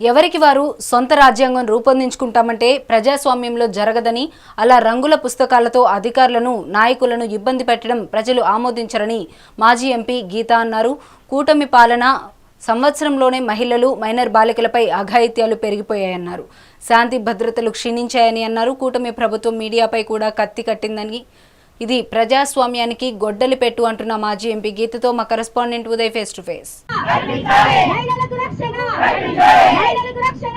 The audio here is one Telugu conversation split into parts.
ఎవరికి వారు సొంత రాజ్యాంగం రూపొందించుకుంటామంటే ప్రజాస్వామ్యంలో జరగదని అలా రంగుల పుస్తకాలతో అధికారులను నాయకులను ఇబ్బంది పెట్టడం ప్రజలు ఆమోదించరని మాజీ ఎంపీ గీత అన్నారు. కూటమి పాలన సంవత్సరంలోనే మహిళలు మైనర్ బాలికలపై అఘాయిత్యాలు పెరిగిపోయాయన్నారు. శాంతి భద్రతలు క్షీణించాయని అన్నారు. కూటమి ప్రభుత్వం మీడియాపై కూడా కత్తి కట్టిందని ఇది ప్రజాస్వామ్యానికి గొడ్డలి పెట్టు అంటున్న మాజీ ఎంపీ గీతతో మా correspondent Uday face to face. రక్షణ!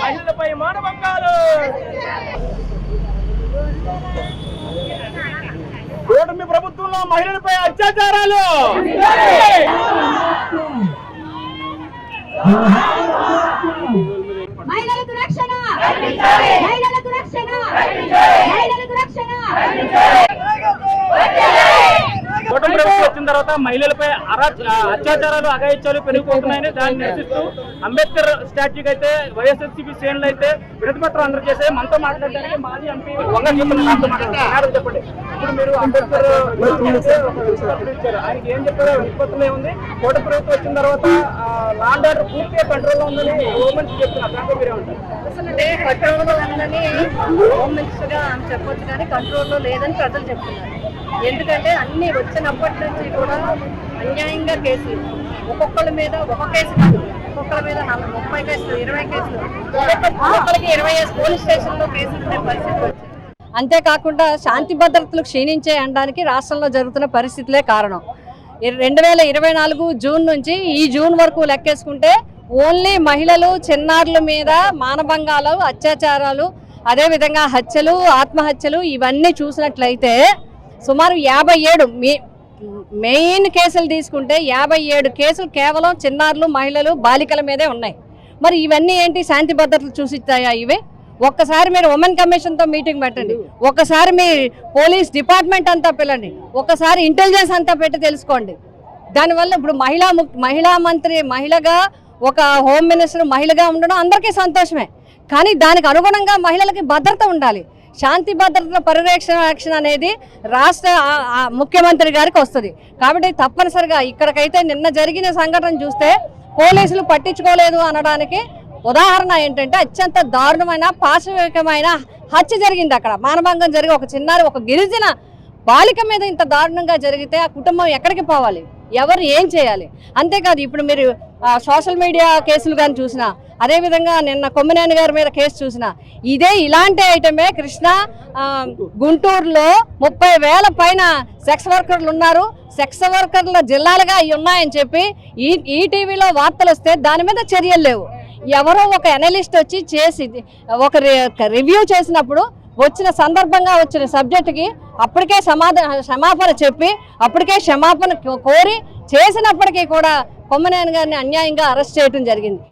మహిళలపై మానభంగాలు కూటమి ప్రభుత్వంలో మహిళలపై అత్యాచారాలు మహిళలకు రక్షణ మహిళలకు రక్షణ మహిళలకు రక్షణ కూటమి ప్రభుత్వం వచ్చిన తర్వాత మహిళలపై అరా- అత్యాచారాలు అగాయిత్యాలు పెరిగిపోతున్నాయని దాన్ని నిరసిస్తూ అంబేద్కర్ స్టాచ్యూకి అయితే వైఎస్ఆర్సీపీ శ్రేణులు అయితే వినతి పత్రం చేసే మనతో మాట్లాడడానికి మాజీ ఎంపీ వంగ గీతలు చెప్పండి. ఇప్పుడు మీరు అంబేద్కర్ ఆయనకి ఏం చెప్పారో విపత్తులు ఏముంది? కోట ప్రభుత్వం వచ్చిన తర్వాత లాండ్ ఆర్డర్ పూర్తిగా కంట్రోల్లో ఉందని గవర్నమెంట్ చెప్తున్నారు. దాంట్లో మీరే ఉంటారు కంట్రోల్లో ఉందని హోమ్ మినిస్టర్గా చెప్పొచ్చు కానీ కంట్రోల్లో లేదని ప్రజలు చెప్తున్నారు. ఎందుకంటే అన్ని వచ్చినప్పటి నుంచి కూడా అన్యాయంగా కేసులు. ఒక్కొక్కరి మీద ఒక కేసు కాదు. ఒక్కొక్కరి మీద ముప్పై కేసులు ఇరవై కేసులు. ఒక్కొక్కరికి ఇరవై పోలీస్ స్టేషన్లో కేసులు ఉండే పరిస్థితి వచ్చింది. అంతేకాకుండా శాంతి భద్రతలు క్షీణించే అనడానికి రాష్ట్రంలో జరుగుతున్న పరిస్థితులే కారణం. రెండు వేల ఇరవై నాలుగు జూన్ నుంచి ఈ జూన్ వరకు లెక్కేసుకుంటే ఓన్లీ మహిళలు చిన్నారుల మీద మానభంగాలు అత్యాచారాలు అదేవిధంగా హత్యలు ఆత్మహత్యలు ఇవన్నీ చూసినట్లయితే సుమారు యాభై ఏడు మీ మెయిన్ కేసులు తీసుకుంటే యాభై ఏడు కేసులు కేవలం చిన్నారులు మహిళలు బాలికల మీదే ఉన్నాయి. మరి ఇవన్నీ ఏంటి? శాంతి భద్రతలు చూసిస్తాయా ఇవి? ఒక్కసారి మీరు ఉమెన్ కమిషన్తో మీటింగ్ పెట్టండి. ఒకసారి మీ పోలీస్ డిపార్ట్మెంట్ అంతా పిల్లండి ఒకసారి ఇంటెలిజెన్స్ అంతా పెట్టి తెలుసుకోండి. దానివల్ల ఇప్పుడు మహిళా మహిళా మంత్రి మహిళగా ఒక హోమ్ మినిస్టర్ మహిళగా ఉండడం అందరికీ సంతోషమే. కానీ దానికి అనుగుణంగా మహిళలకి భద్రత ఉండాలి. శాంతి భద్రతల పరిరక్షణ రక్షణ అనేది రాష్ట్ర ముఖ్యమంత్రి గారికి వస్తుంది. కాబట్టి తప్పనిసరిగా ఇక్కడికైతే నిన్న జరిగిన సంఘటన చూస్తే పోలీసులు పట్టించుకోలేదు అనడానికి ఉదాహరణ ఏంటంటే అత్యంత దారుణమైన పాశవికమైన హత్య జరిగింది అక్కడ. మానభంగం జరిగి ఒక చిన్నారి ఒక గిరిజన బాలిక మీద ఇంత దారుణంగా జరిగితే ఆ కుటుంబం ఎక్కడికి పోవాలి? ఎవరు ఏం చేయాలి? అంతేకాదు ఇప్పుడు మీరు సోషల్ మీడియా కేసులు కానీ చూసిన అదేవిధంగా నిన్న కొమ్మినేని గారి మీద కేసు చూసినా ఇదే ఇలాంటి ఐటమే కృష్ణ గుంటూరులో ముప్పై వేల పైన సెక్స్ వర్కర్లు ఉన్నారు. సెక్స్ వర్కర్ల జిల్లాలుగా అవి ఉన్నాయని చెప్పి ఈ ఈటీవీలో వార్తలు వస్తే దాని మీద చర్యలు లేవు. ఎవరో ఒక అనలిస్ట్ వచ్చి చేసి ఒక రివ్యూ చేసినప్పుడు వచ్చిన సందర్భంగా వచ్చిన సబ్జెక్టుకి అప్పటికే సమాధాన క్షమాపణ చెప్పి అప్పటికే క్షమాపణ కోరి చేసినప్పటికీ కూడా కొమ్మనేని గారిని అన్యాయంగా అరెస్ట్ చేయడం జరిగింది.